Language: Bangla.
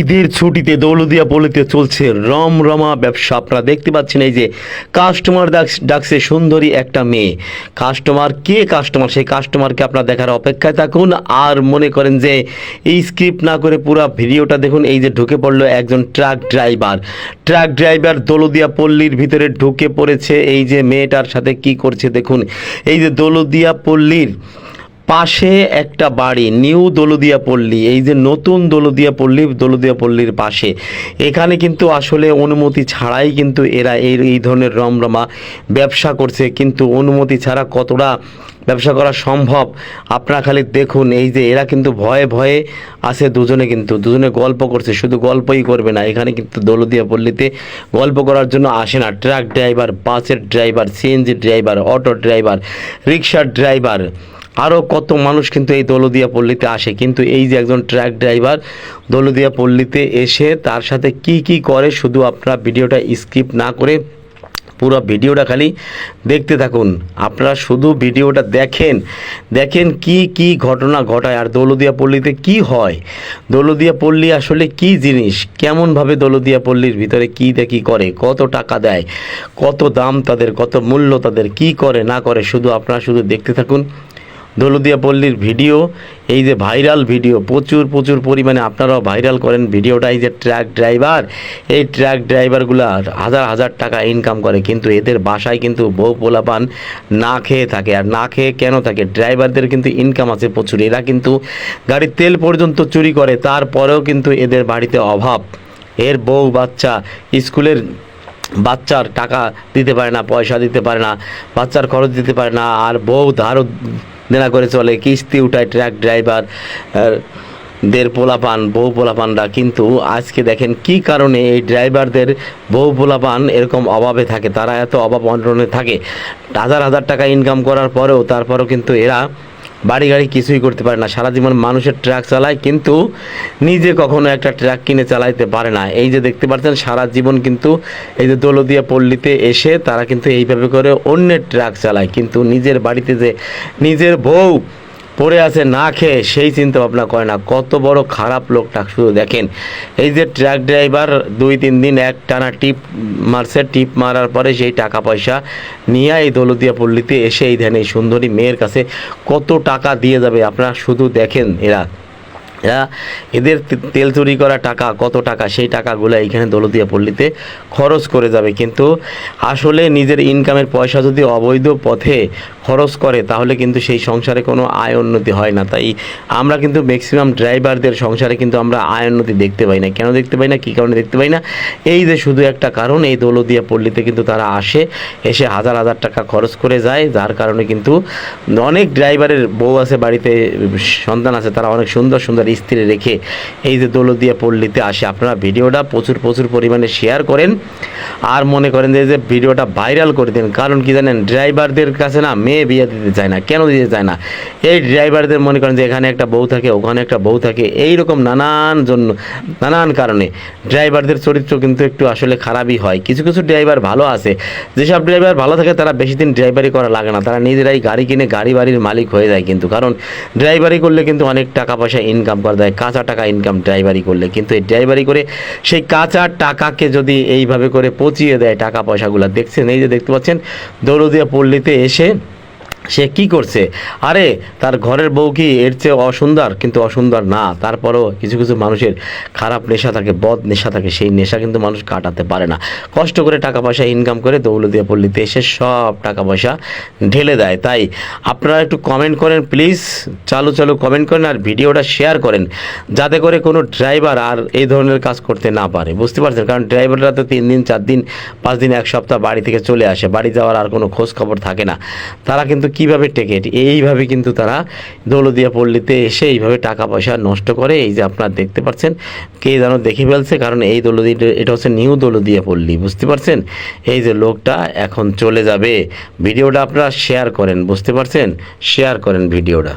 ঈদের ছুটিতে দৌলদিয়া পল্লীতে চলছে রমরমা ব্যবসা। আপনারা দেখতে পাচ্ছেন এই যে কাস্টমার ডাকছে সুন্দরী একটা মেয়ে। কাস্টমার কে কাস্টমার সেই কাস্টমারকে আপনারা দেখার অপেক্ষায় থাকুন। আর মনে করেন যে এই স্ক্রিপ্ট না করে পুরো ভিডিওটা দেখুন, এই যে ঢুকে পড়ল একজন truck driver truck driver Daulatdia পল্লীর ভিতরে ঢুকে পড়েছে। এই যে মেয়েটার সাথে কি করছে দেখুন। এই যে দৌলদিয়া পল্লীর পাশে একটা বাড়ি, নিউ দৌলদিয়া পল্লী এই যে নতুন দৌলদিয়া পল্লী দৌলদিয়া পল্লীর পাশে। এখানে কিন্তু আসলে অনুমতি ছাড়াই কিন্তু এরা এই এই ধরনের রমরমা ব্যবসা করছে। কিন্তু অনুমতি ছাড়া কতটা ব্যবসা করা সম্ভব? আপনারা খালি দেখুন, এই যে এরা কিন্তু ভয়ে ভয়ে আছে দুজনে কিন্তু। দুজনে গল্প করছে, শুধু গল্পই করবে না। এখানে কিন্তু দৌলদিয়া পল্লীতে গল্প করার জন্য আসে না। ট্রাক ড্রাইভার, বাসের driver, CNG driver, auto driver, রিক্সার ড্রাইভার। আরও কত মানুষ কিন্তু এই দৌলদিয়া পল্লীতে আসে। কিন্তু এই যে একজন ট্রাক ড্রাইভার দৌলদিয়া পল্লীতে এসে তার সাথে কি কি করে শুধু আপনারা ভিডিওটা স্কিপ না করে পুরো ভিডিওটা খালি দেখতে থাকুন। আপনারা শুধু ভিডিওটা দেখেন দেখেন কি কি ঘটনা ঘটায় আর দৌলদিয়া পল্লীতে কি হয়। দৌলদিয়া পল্লী আসলে কি জিনিস? কেমনভাবে দৌলদিয়া পল্লীর ভিতরে কি দেখি করে? কত টাকা দেয়? কত দাম তাদের? কত মূল্য তাদের? কি করে না করে? শুধু আপনারা শুধু দেখতে থাকুন। দৌলদিয়া পল্লীর ভিডিও, এই যে ভাইরাল ভিডিও, প্রচুর প্রচুর পরিমাণে আপনারাও ভাইরাল করেন ভিডিওটা, এই যে ট্রাক ড্রাইভার, এই ট্রাক ড্রাইভারগুলো হাজার হাজার টাকা ইনকাম করে, কিন্তু এদের বাসায় কিন্তু বউ পোলাপান না খেয়ে থাকে আর না খেয়ে কেন থাকে? ড্রাইভারদের কিন্তু ইনকাম আছে প্রচুর, এরা কিন্তু গাড়ির তেল পর্যন্ত চুরি করে, তারপরেও কিন্তু এদের বাড়িতে অভাব। এর বউ বাচ্চা স্কুলের বাচ্চার টাকা দিতে পারে না, পয়সা দিতে পারে না, বাচ্চার খরচ দিতে পারে না, আর বউ ধারও দেনা করে চলে, কিস্তি উঠায় ট্রাক ড্রাইভার দের পোলাপান বহু পোলাপানরা কিন্তু আজকে দেখেন কি কারণে এই ড্রাইভারদের বহু পোলাপান এরকম অভাবে থাকে, তারা এত অভাব অনটনে থাকে। হাজার হাজার টাকা ইনকাম করার পরেও, তারপরেও কিন্তু এরা বাড়ি গাড়ি কিছুই করতে পারে না। সারা জীবন মানুষের ট্রাক চালায়, কিন্তু নিজে কখনো একটা ট্রাক কিনে চালাইতে পারে না। এই যে দেখতে পাচ্ছেন সারা জীবন কিন্তু এই যে দৌলদিয়া পল্লীতে এসে তারা কিন্তু এইভাবে করে অন্যের ট্রাক চালায়। কিন্তু নিজের বাড়িতে যে নিজের বউ পড়ে আছে, না খেয়ে সেই চিন্তা ভাবনা করে না। কত বড় খারাপ লোকটা শুধু দেখেন। এই যে ট্রাক ড্রাইভার দুই তিন দিন এক টানা টিপ মারছে, টিপ মারার পরে সেই টাকা পয়সা নিয়ে এই দলদিয়া পল্লীতে এসে এই ধ্যান এই সুন্দরী মেয়ের কাছে কত টাকা দিয়ে যাবে? আপনারা শুধু দেখেন এরা। এরা এদের তে- তেল চুরি করা টাকা, কত টাকা? সেই টাকাগুলো এইখানে দৌলদিয়া পল্লীতে খরচ করে যাবে। কিন্তু আসলে নিজের ইনকামের পয়সা যদি অবৈধ পথে খরচ করে, তাহলে কিন্তু সেই সংসারে কোনো আয় উন্নতি হয় না। তাই আমরা কিন্তু ম্যাক্সিমাম ড্রাইভারদের সংসারে কিন্তু আমরা আয় উন্নতি দেখতে পাই না। কেন দেখতে পাই না? কী কারণে দেখতে পাই না? এই যে শুধু একটা কারণ, এই দৌলদিয়া পল্লীতে কিন্তু তারা আসে, এসে হাজার হাজার টাকা খরচ করে যায়। যার কারণে কিন্তু অনেক ড্রাইভারের বউ আছে, বাড়িতে সন্তান আছে, তারা অনেক সুন্দর সুন্দর স্ত্রী রেখে এই যে দৌলদিয়া পল্লীতে আসে। আপনারা ভিডিওটা প্রচুর প্রচুর পরিমাণে শেয়ার করেন আর মনে করেন যে যে ভিডিওটা ভাইরাল করে দিন। কারণ কি জানেন ড্রাইভারদের কাছে না মেয়ে বিয়ে দিতে চায় না। কেন দিতে চায় না? এই ড্রাইভারদের মনে করেন যে এখানে একটা বউ থাকে, ওখানে একটা বউ থাকে এই রকম নানান জন্য নানান কারণে ড্রাইভারদের চরিত্র কিন্তু একটু আসলে খারাপই হয়। কিছু কিছু ড্রাইভার ভালো আছে। যেসব ড্রাইভার ভালো থাকে, তারা বেশি দিন ড্রাইভারি করা লাগে না। তারা নিজেরাই গাড়ি কিনে গাড়ি বাড়ির মালিক হয়ে যায় কিন্তু। কারণ ড্রাইভারি করলে কিন্তু অনেক টাকা পয়সা ইনকাম করা দেয়, কাঁচা টাকা ইনকাম ড্রাইভারি করলে। কিন্তু এই ড্রাইভারি করে সেই কাঁচা টাকাকে যদি এইভাবে করে পচিয়ে দেয় টাকা পয়সাগুলো, দেখছেন? এই যে দেখতে পাচ্ছেন দৌলদিয়া পল্লীতে এসে সে কি করছে? আরে, তার ঘরের বউ কি এর চেয়ে অসুন্দর? কিন্তু অসুন্দর না। তারপরও কিছু কিছু মানুষের খারাপ নেশা থাকে, বদ নেশা থাকে, সেই নেশা কিন্তু মানুষ কাটাতে পারে না। কষ্ট করে টাকা পয়সা ইনকাম করে দৌলদিয়া পল্লীতে এসে সব টাকা পয়সা ঢেলে দেয়। তাই আপনারা একটু কমেন্ট করেন প্লিজ চালু চালু কমেন্ট করেন আর ভিডিওটা শেয়ার করেন। যাতে করে কোনো ড্রাইভার আর এই ধরনের কাজ করতে না পারে। বুঝতে পারছেন? কারণ ড্রাইভাররা তো তিন দিন, চার দিন, পাঁচ দিন, এক সপ্তাহ বাড়ি থেকে চলে আসে। বাড়ি যাওয়ার আর কোনো খোঁজ খবর থাকে না। তারা কিন্তু কীভাবে টেকেট এইভাবে কিন্তু তারা দৌলদিয়া পল্লীতে এসে এইভাবে টাকা পয়সা নষ্ট করে, এই যে আপনারা দেখতে পাচ্ছেন, কে যেন দেখে ফেলছে, কারণ এই দৌলদি এটা হচ্ছে নিউ দৌলদিয়া পল্লী, বুঝতে পারছেন? এই যে লোকটা এখন চলে যাবে। ভিডিওটা আপনারা শেয়ার করেন, বুঝতে পারছেন? শেয়ার করেন ভিডিওটা।